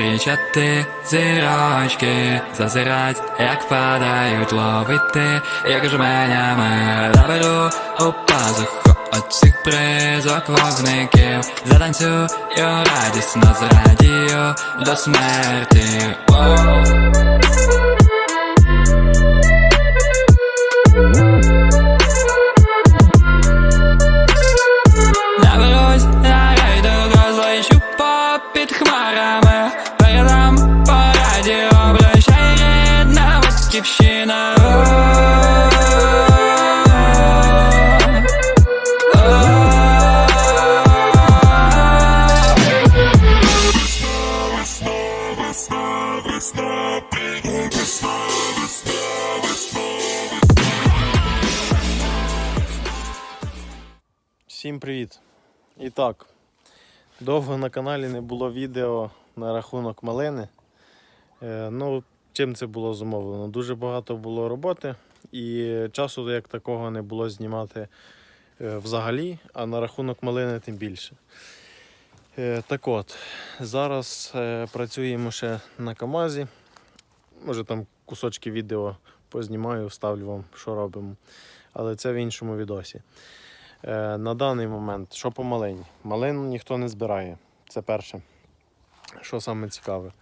Зустрічати, зірочки зазирать, як падають ловити, як жменями заберу у пазуху оцих призок вогників Затанцюю радісно зрадію до смерті Воу. Всім привіт! І так, довго на каналі не було відео на рахунок малини. Е, ну, чим це було зумовлено? Дуже багато було роботи і часу як такого не було знімати е, взагалі, а на рахунок малини тим більше. Е, так от, зараз е, працюємо ще на Камазі. Може там кусочки відео познімаю, вставлю вам, що робимо. Але це в іншому відосі. Е, на даний момент, що по малині? Малину ніхто не збирає. Це перше. Що саме цікаве.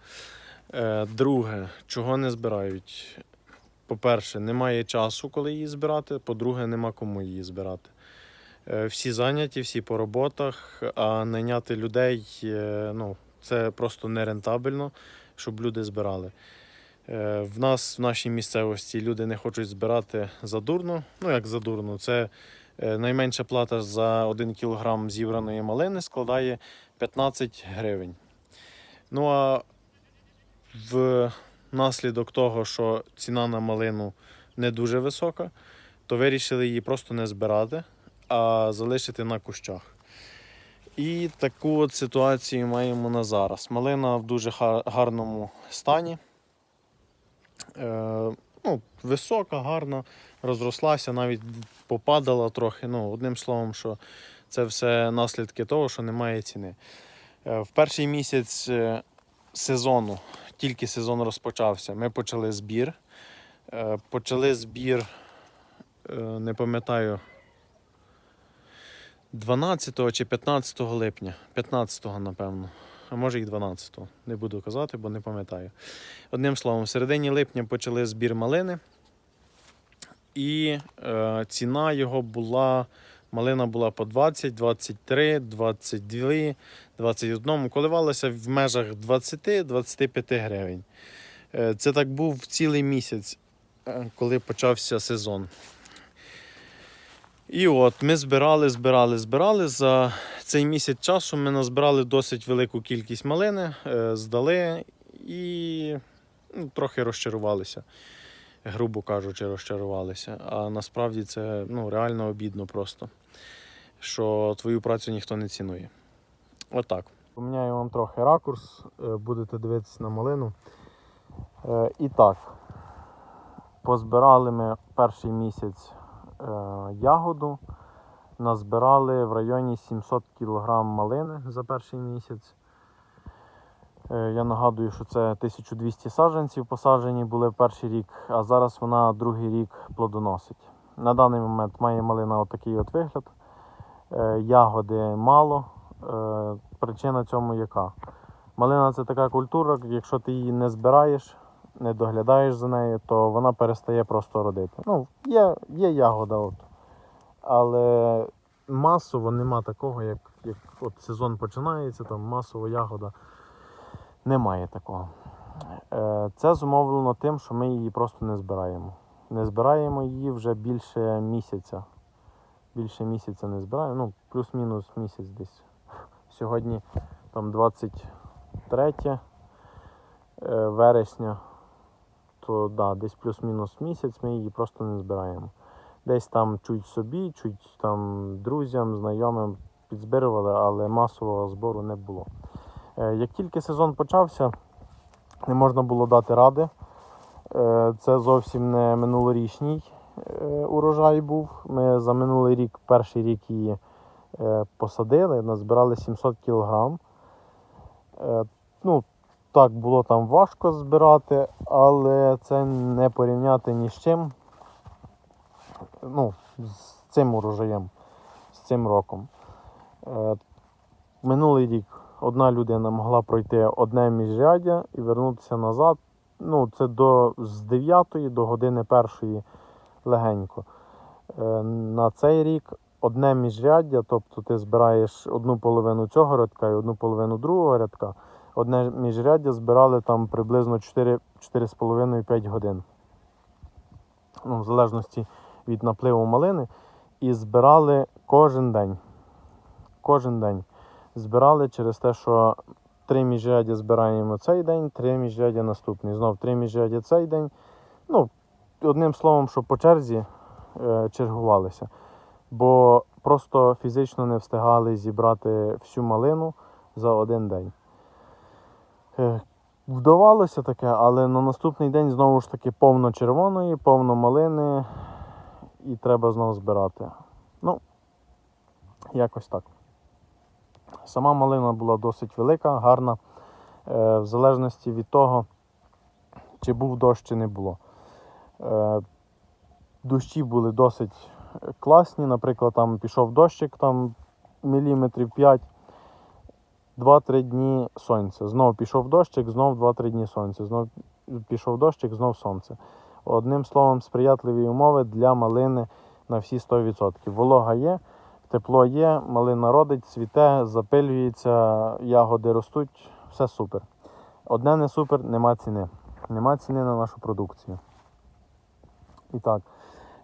Друге, чого не збирають? По-перше, немає часу, коли її збирати. По-друге, нема кому її збирати. Е, всі зайняті, всі по роботах, а найняти людей е, ну, це просто нерентабельно, щоб люди збирали. Е, В нас в нашій місцевості люди не хочуть збирати задурно. Ну, як задурно, це Найменша плата за 1 кг зібраної малини складає 15 гривень. Ну а в наслідок того, що ціна на малину не дуже висока, то вирішили її просто не збирати, а залишити на кущах. І таку от ситуацію маємо на зараз. Малина в дуже гарному стані. Е, ну, висока, гарна, розрослася, навіть попадала трохи. Ну, одним словом, що це все наслідки того, що немає ціни. Е, В перший місяць е, сезону, тільки сезон розпочався, ми почали збір. Почали збір, не пам'ятаю, 12 чи 15 липня. 15, напевно. А може і 12, не буду казати, бо не пам'ятаю. Одним словом, в середині липня почали збір малини. І е, ціна його була, малина була по 20, 23, 22, 21. Коливалася в межах 20-25 гривень. Е, це так був цілий місяць, е, коли почався сезон. І от ми збирали, збирали, збирали. За цей місяць часу ми назбирали досить велику кількість малини, е, здали і ну, трохи розчарувалися. Грубо кажучи, розчарувалися. А насправді це ну, реально обідно просто, що твою працю ніхто не цінує. Отак. Поміняю вам трохи ракурс, е, будете дивитися на малину. Е, І так, позбирали ми перший місяць ягоду. Назбирали в районі 700 кг малини за перший місяць. Е, Я нагадую, що це 1200 саджанців посаджені були перший рік, а зараз вона другий рік плодоносить. На даний момент має малина отакий от вигляд. Е, Ягоди мало. Е, Причина цьому яка? Малина це така культура, якщо ти її не збираєш, не доглядаєш за нею, то вона перестає просто родити. Ну, є, є ягода, от. але масово нема такого, як, як от сезон починається, там масово ягода. Немає такого. Е, Це зумовлено тим, що ми її просто не збираємо. Не збираємо її вже більше місяця. Більше місяця не збираємо. Ну, плюс-мінус місяць десь. Сьогодні там 23 е, вересня, то да, десь плюс-мінус місяць ми її просто не збираємо. Десь там чуть собі, чуть там друзям, знайомим підзбирували, але масового збору не було. Е, Як тільки сезон почався, не можна було дати ради. Е, Це зовсім не минулорічний е, урожай був. Ми за минулий рік, перший рік її посадили, назбирали 700 кг. Ну, так, було там важко збирати, але це не порівняти ні з чим. Ну, з цим урожаєм, з цим роком. Е, Минулий рік одна людина могла пройти одне міжряддя і вернутися назад. Ну, це до, з 9 до години першої легенько. Е, На цей рік одне міжряддя, тобто ти збираєш одну половину цього рядка і одну половину другого рядка. Одне міжряддя збирали там приблизно 4 4,5-5 годин. Ну, в залежності від напливу малини. І збирали кожен день. Кожен день. Збирали через те, що три міжряддя збираємо цей день, три міжряддя наступний. Знов три міжряддя цей день. Ну, одним словом, що по черзі е, чергувалися. Бо просто фізично не встигали зібрати всю малину за один день. Е, Вдавалося таке, але на наступний день знову ж таки повно червоної, повно малини, і треба знову збирати. Ну, якось так. Сама малина була досить велика, гарна, е, в залежності від того, чи був дощ, чи не було. Е, Дощі були досить класні. Наприклад, там пішов дощик там міліметрів 5, 2-3 дні сонця. Знову пішов дощик, знов 2-3 дні сонця. Знов пішов дощик, знов сонце. Одним словом, сприятливі умови для малини на всі 100%. Волога є, тепло є, малина родить, цвіте, запилюється, ягоди ростуть, все супер. Одне не супер, нема ціни. Нема ціни на нашу продукцію. І так,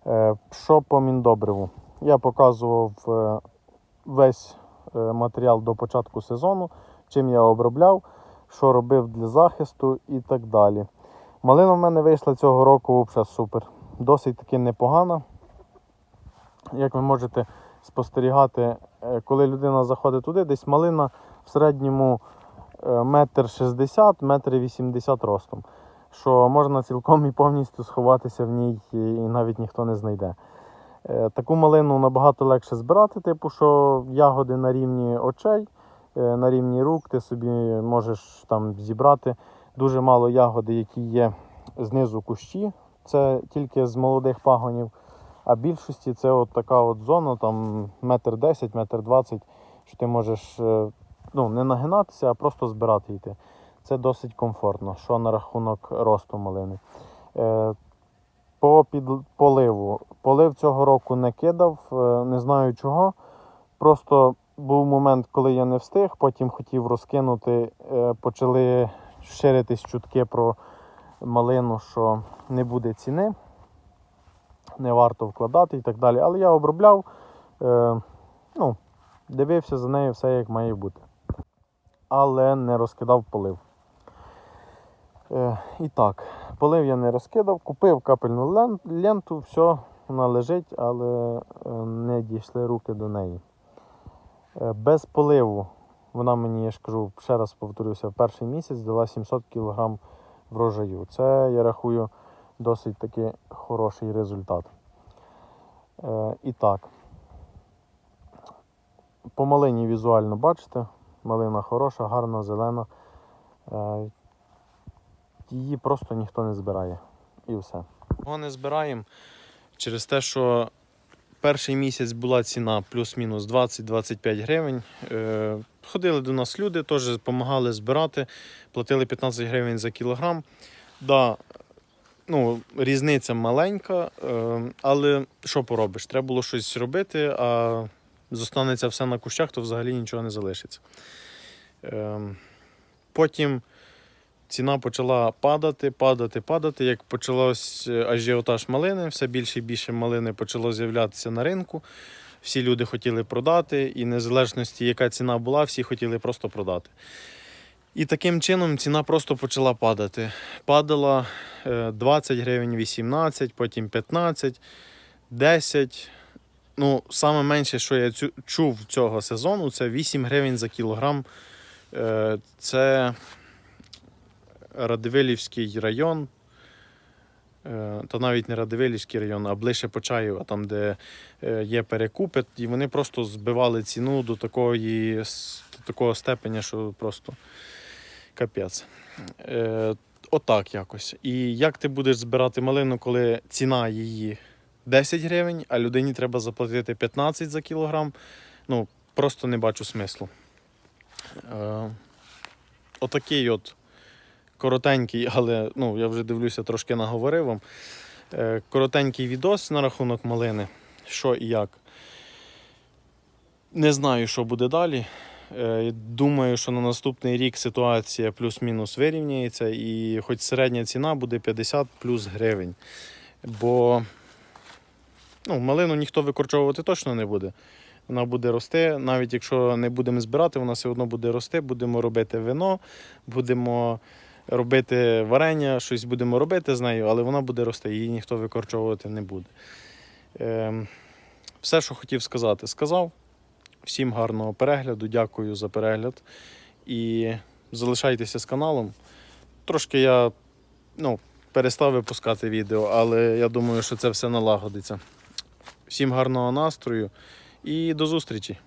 е, що по міндобриву? Я показував е, весь матеріал до початку сезону, чим я обробляв, що робив для захисту і так далі. Малина в мене вийшла цього року взагалі супер. Досить таки непогана. Як ви можете спостерігати, е, коли людина заходить туди, десь малина в середньому е, метр шістдесят, метр вісімдесят ростом. Що можна цілком і повністю сховатися в ній і навіть ніхто не знайде. Е, Таку малину набагато легше збирати, типу, що ягоди на рівні очей, е, на рівні рук, ти собі можеш там зібрати дуже мало ягоди, які є знизу кущі. Це тільки з молодих пагонів. А більшості це от така от зона, там метр десять, метр двадцять, що ти можеш е, ну, не нагинатися, а просто збирати йти. Це досить комфортно, що на рахунок росту малини. По під, поливу. Полив цього року не кидав, е, не знаю чого. Просто був момент, коли я не встиг, потім хотів розкинути, е, почали ширитись чутки про малину, що не буде ціни, не варто вкладати і так далі. Але я обробляв, е, ну, дивився за нею все як має бути. Але не розкидав полив. Е, і так, полив я не розкидав, купив капельну ленту, все, вона лежить, але е, не дійшли руки до неї. Е, Без поливу вона мені, я ж кажу, ще раз повторюся, в перший місяць дала 700 кг врожаю. Це, я рахую, досить таки хороший результат. І так, по малині візуально бачите, малина хороша, гарна, зелена. Її просто ніхто не збирає. І все. Його не збираємо через те, що перший місяць була ціна плюс-мінус 20-25 гривень. Е, ходили до нас люди, теж допомагали збирати, платили 15 гривень за кілограм. Да, ну, різниця маленька, е, але що поробиш? Треба було щось робити, а зостанеться все на кущах, то взагалі нічого не залишиться. Е, потім ціна почала падати, падати, падати. Як почалось е, ажіотаж малини, все більше і більше малини почало з'являтися на ринку. Всі люди хотіли продати, і незалежності, яка ціна була, всі хотіли просто продати. І таким чином ціна просто почала падати. Падала е, 20 гривень, 18, потім 15, 10. Ну, саме менше, що я чув цього сезону, це 8 гривень за кілограм. Е, Це Радивилівський район. Е, Та навіть не Радивилівський район, а ближче Почаєва, там, де е, є перекупи, і вони просто збивали ціну до такої, до такого степеня, що просто Капець. Е, отак якось. І як ти будеш збирати малину, коли ціна її 10 гривень, а людині треба заплатити 15 за кілограм? Ну, просто не бачу смислу. Отакий от коротенький, але ну, я вже дивлюся, трошки наговорив вам. Е, коротенький відос на рахунок малини. Що і як. Не знаю, що буде далі. Е, Думаю, що на наступний рік ситуація плюс-мінус вирівняється, і хоч середня ціна буде 50 плюс гривень. Бо ну, малину ніхто викорчовувати точно не буде. Вона буде рости. Навіть якщо не будемо збирати, вона все одно буде рости. Будемо робити вино, будемо робити варення, щось будемо робити з нею, але вона буде рости, її ніхто викорчовувати не буде. Ем, все, що хотів сказати, сказав. Всім гарного перегляду, дякую за перегляд. І залишайтеся з каналом. Трошки я ну, перестав випускати відео, але я думаю, що це все налагодиться. Всім гарного настрою і до зустрічі!